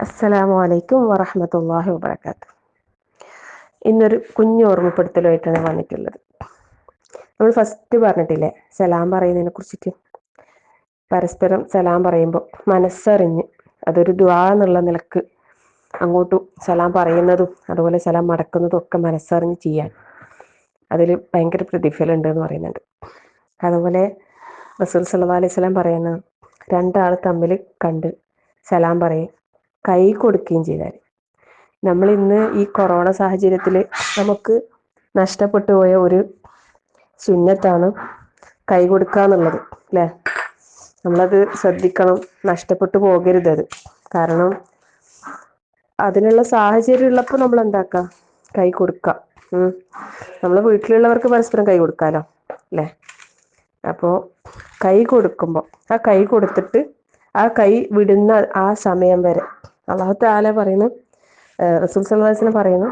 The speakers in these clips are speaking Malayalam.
അസ്സലാമു അലൈക്കും വറഹമത്തല്ലാഹി വബർക്കാത്തു ഇന്നൊരു കുഞ്ഞു ഓർമ്മപ്പെടുത്തലുമായിട്ടാണ് വന്നിട്ടുള്ളത്. നമ്മൾ ഫസ്റ്റ് പറഞ്ഞിട്ടില്ലേ സലാം പറയുന്നതിനെ കുറിച്ചിട്ട്? പരസ്പരം സലാം പറയുമ്പോൾ മനസ്സറിഞ്ഞ് അതൊരു ദ്വാ എന്നുള്ള നിലയ്ക്ക് അങ്ങോട്ടും സലാം പറയുന്നതും അതുപോലെ സലാം മടക്കുന്നതും ഒക്കെ മനസ്സറിഞ്ഞ് ചെയ്യാൻ. അതിൽ ഭയങ്കര പ്രതിഫലം ഉണ്ട് എന്ന് പറയുന്നുണ്ട്. അതുപോലെ റസൂൽ സല്ലാ അലൈഹി സ്വലാം പറയുന്നത് രണ്ടാൾ തമ്മിൽ കണ്ട് സലാം പറയും. കൈ കൊടുക്കുകയും ചെയ്താൽ നമ്മൾ ഇന്ന് ഈ കൊറോണ സാഹചര്യത്തിൽ നമുക്ക് നഷ്ടപ്പെട്ടു പോയ ഒരു സുന്നത്താണ് കൈ കൊടുക്കുക എന്നുള്ളത് അല്ലേ? നമ്മളത് ശ്രദ്ധിക്കണം നഷ്ടപ്പെട്ടു പോകരുത് അത്. കാരണം അതിനുള്ള സാഹചര്യം ഉള്ളപ്പോൾ നമ്മൾ എന്താക്കുക കൈ കൊടുക്കുക നമ്മൾ വീട്ടിലുള്ളവർക്ക് പരസ്പരം കൈ കൊടുക്കാലോ അല്ലേ? അപ്പോൾ കൈ കൊടുക്കുമ്പോൾ ആ കൈ കൊടുത്തിട്ട് ആ കൈ വിടുന്ന ആ സമയം വരെ അള്ളാഹു താല പറയുന്നു റസൂൽ സല്ലാസിന് പറയുന്നു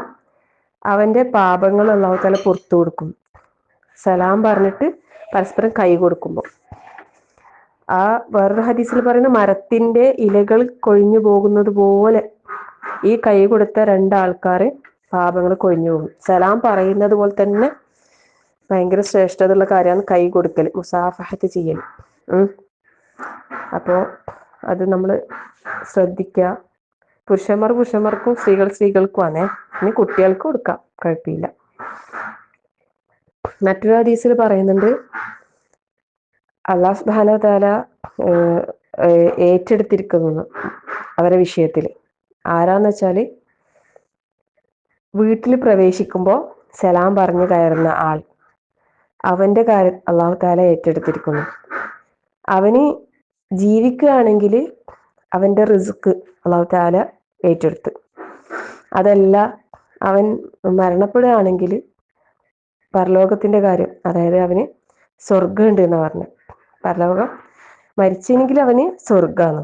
അവന്റെ പാപങ്ങൾ അള്ളാഹു താല പുറത്തു കൊടുക്കും. സലാം പറഞ്ഞിട്ട് പരസ്പരം കൈ കൊടുക്കുമ്പോൾ. ആ വേറൊരു ഹദീസിൽ പറയുന്ന മരത്തിന്റെ ഇലകൾ കൊഴിഞ്ഞു പോകുന്നത് പോലെ ഈ കൈ കൊടുത്ത രണ്ടാൾക്കാർ പാപങ്ങൾ കൊഴിഞ്ഞു പോകും. സലാം പറയുന്നത് പോലെ തന്നെ ഭയങ്കര ശ്രേഷ്ഠതയുള്ള കാര്യമാണ് കൈ കൊടുക്കൽ മുസാഫഹത്ത് ചെയ്യൽ. അപ്പോൾ അത് നമ്മൾ ശ്രദ്ധിക്കുക. പുരുഷന്മാർ പുരുഷന്മാർക്കും സ്ത്രീകൾ സ്ത്രീകൾക്കും ആണേ. ഇനി കുട്ടികൾക്ക് കൊടുക്കാം. കുഴപ്പമില്ല. മറ്റൊരു ഹദീസിൽ പറയുന്നുണ്ട് അള്ളാഹ് സുബാന താല ഏറ്റെടുത്തിരിക്കുന്നു അവരെ വിഷയത്തിൽ. ആരാന്ന് വെച്ചാൽ വീട്ടിൽ പ്രവേശിക്കുമ്പോൾ സലാം പറഞ്ഞു കയറുന്ന ആൾ. അവന്റെ കാര്യം അള്ളാഹു താല ഏറ്റെടുത്തിരിക്കുന്നു. അവന് ജീവിക്കുകയാണെങ്കിൽ അവന്റെ റിസ്ക് അള്ളാഹു താല ഏറ്റെടുത്ത്. അതല്ല അവൻ മരണപ്പെടുകയാണെങ്കിൽ പരലോകത്തിന്റെ കാര്യം അതായത് അവന് സ്വർഗമുണ്ട് എന്ന് പറഞ്ഞു. പരലോകം മരിച്ചെങ്കിൽ അവന് സ്വർഗമാണ്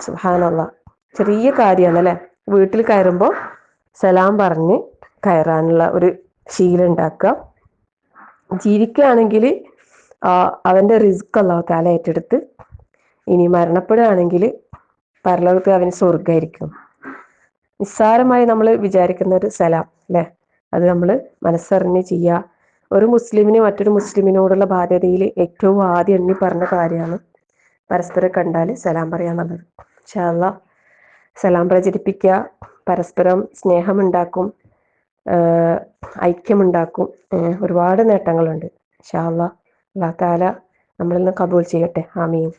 സുഹാനുള്ള ചെറിയ കാര്യമാണ് അല്ലെ? വീട്ടിൽ കയറുമ്പോൾ സലാം പറഞ്ഞ് കയറാനുള്ള ഒരു ശീലം ഉണ്ടാക്കുക. ജീവിക്കുകയാണെങ്കിൽ അവന്റെ റിസ്ക് അള്ളാഹു താല ഏറ്റെടുത്ത് ഇനി മരണപ്പെടുകയാണെങ്കിൽ പരലോകത്ത് അവന് സ്വർഗമായിരിക്കും നിസ്സാരമായി നമ്മൾ വിചാരിക്കുന്ന ഒരു സലാം അല്ലെ? അത് നമ്മൾ മനസ്സറിഞ്ഞ് ചെയ്യുക. ഒരു മുസ്ലിമിന് മറ്റൊരു മുസ്ലിമിനോടുള്ള ബാധ്യതയിൽ ഏറ്റവും ആദ്യം എണ്ണി പറഞ്ഞ കാര്യമാണ് പരസ്പരം കണ്ടാൽ സലാം പറയാന്നുള്ളത് ഷാല്ല സലാം പ്രചരിപ്പിക്കുക പരസ്പരം സ്നേഹമുണ്ടാക്കും ഐക്യമുണ്ടാക്കും ഒരുപാട് നേട്ടങ്ങളുണ്ട്. ഷാല്ല അള്ളാഹ് താല നമ്മളിൽ നിന്ന് കബൂൽ ചെയ്യട്ടെ. ആമീൻ.